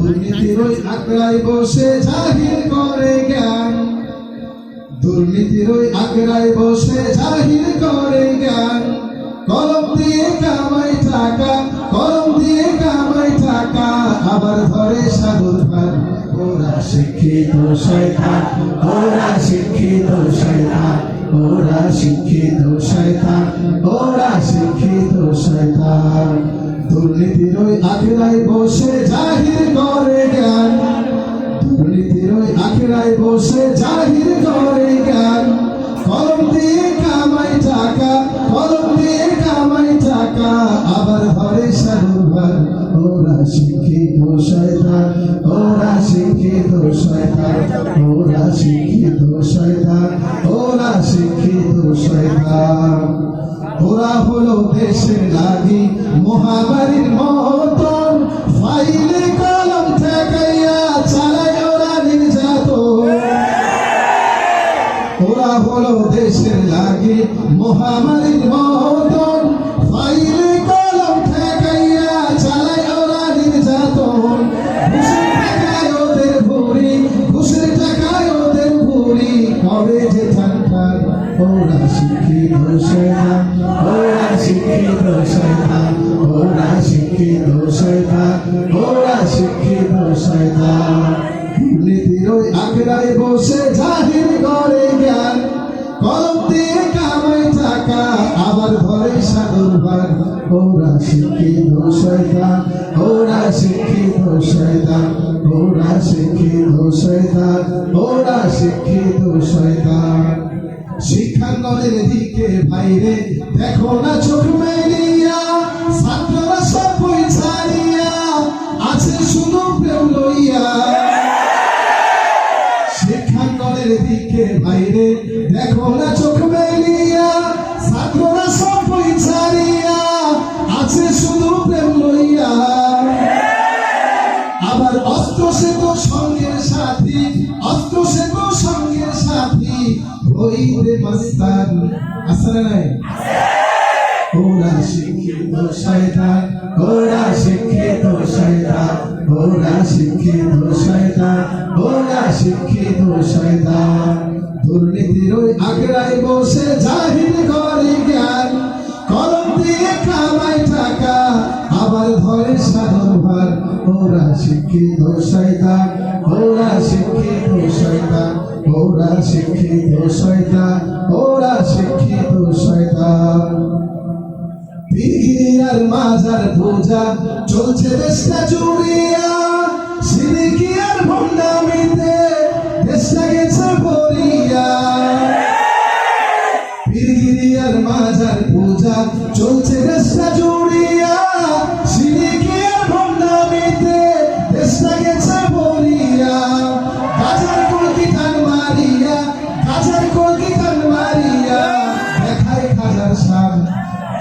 দুর্নীতির ওই আগ্রায় বসে জাহির করে জ্ঞান। দুর্নীতির ওই আগ্রায় বসে জাহির করে জ্ঞান। কলম দিয়ে কামাই টাকা, কলম দিয়ে কামাই টাকা, আবার ধরে সাধুর ভার ওরা শিক্ষিত শয়তান, ওরা শিক্ষিত শয়তান, ওরা শিক্ষিত শয়তান, ওরা শিক্ষিত শয়তান। দুর্নীতির ওই আখড়ায় বসে জাহির করে জ্ঞান। দুর্নীতির ওই আখড়ায় বসে জাহির করে জ্ঞান। কলম দিয়ে কামাই টাকা, কলম দিয়ে কামাই টাকা। আবার ধরে সাধুভার ওরা শিক্ষিত শয়তান, ওরা শিক্ষিত শয়তান, ওরা শিক্ষিত শয়তান, ওরা শিক্ষিত শয়তান। ওরা হলো দেশের লাগি মহামারীর মতন ফাইলে কলম ঠেকাইয়া চালায় ওরা নির্যাতন। ওরা হলো দেশের লাগে মহামারীর মতন ফাইলে কলম ঠেকাইয়া চালায় ওরা নির্যাতন। ঘুষের টাকায় ওদের ভুরি ঘুষের টাকায় ওদের ভুরি কবে যে ঠান্ডার ওরা শিক্ষিত শয়তান ওরা শিক্ষিত শয়তান ওরা শিক্ষিত শয়তান দুর্নীতির ওই আখড়ায় বসে জাহির করে জ্ঞান কলম দিয়ে কামাই টাকা আবার ধরে সাগর ভার ওরা শিক্ষিত শয়তান ওরা শিক্ষিত শয়তান ওরা শিক্ষিত শয়তান ওরা শিক্ষিত শয়তান শিক্ষাঙ্গনের দিকে বাইরে দেখো না চোখ মেলিয়া শিক্ষাঙ্গনের দিকে বাইরে, দেখো না চোখ মেলিয়া ছাত্ররা সব ছাড়িয়া, আছে শুধু প্রেম লইয়া। আবার অস্ত্র সে তো সঙ্গের সাথী, অস্ত্র সে তো সঙ্গের সাথী হইতে মাস্তান। আসলে নাই? ওরা শিক্ষিত শয়তান, ওরা শিক্ষিত শয়তান, ওরা শিক্ষিত শয়তান, ওরা শিক্ষিত শয়তান। বসে জাহির করে জ্ঞান, কলম দিয়ে কামাই টাকা আবার ধরে সাধন ভার। ওরা শিক্ষিত শয়তান, ওরা শিক্ষিত শয়তান, ওরা শিক্ষিত শয়তান, ওরা শিক্ষিত শয়তান। পীর মাজার পূজা চলছে দেশটা জুড়িয়া সিরিকি আর ভণ্ডামিতে।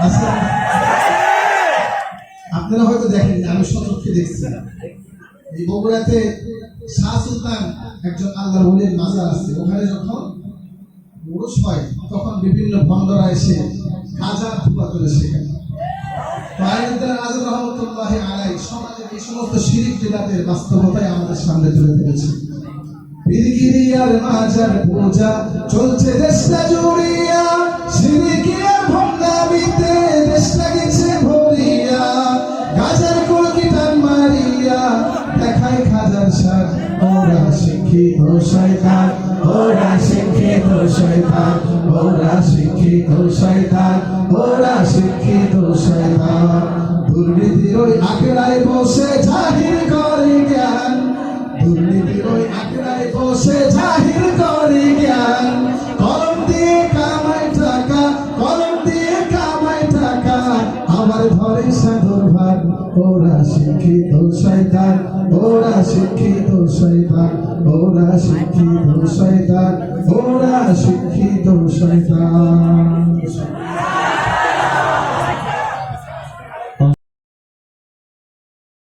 আচ্ছা। আপনারা হয়তো দেখেন আমি সতর্কে দেখছি। এই বগুড়াতে শাহ সুলতান একজন আল্লাহ বলির মাজার আছে। ওখানে যখন ওরস হয়, তখন বিভিন্ন ভণ্ডরা এসে গাজা ধুয়া চলে সেখানে। আমাদের সামনে তুলে ধরেছে। শয়তান ওরা শিক্ষিত শয়তান ওরা শিক্ষিত শয়তান ওরা শিক্ষিত শয়তান। দুর্নীতির ওই আখড়ায় বসে জাহির করে জ্ঞান, দুর্নীতির ওই আখড়ায় বসে ঘরে সাধুর ভাগ, ওরা শিক্ষিত শয়তান, ওরা শিক্ষিত শয়তান, ওরা শিক্ষিত শয়তান, ওরা শিক্ষিত শয়তান।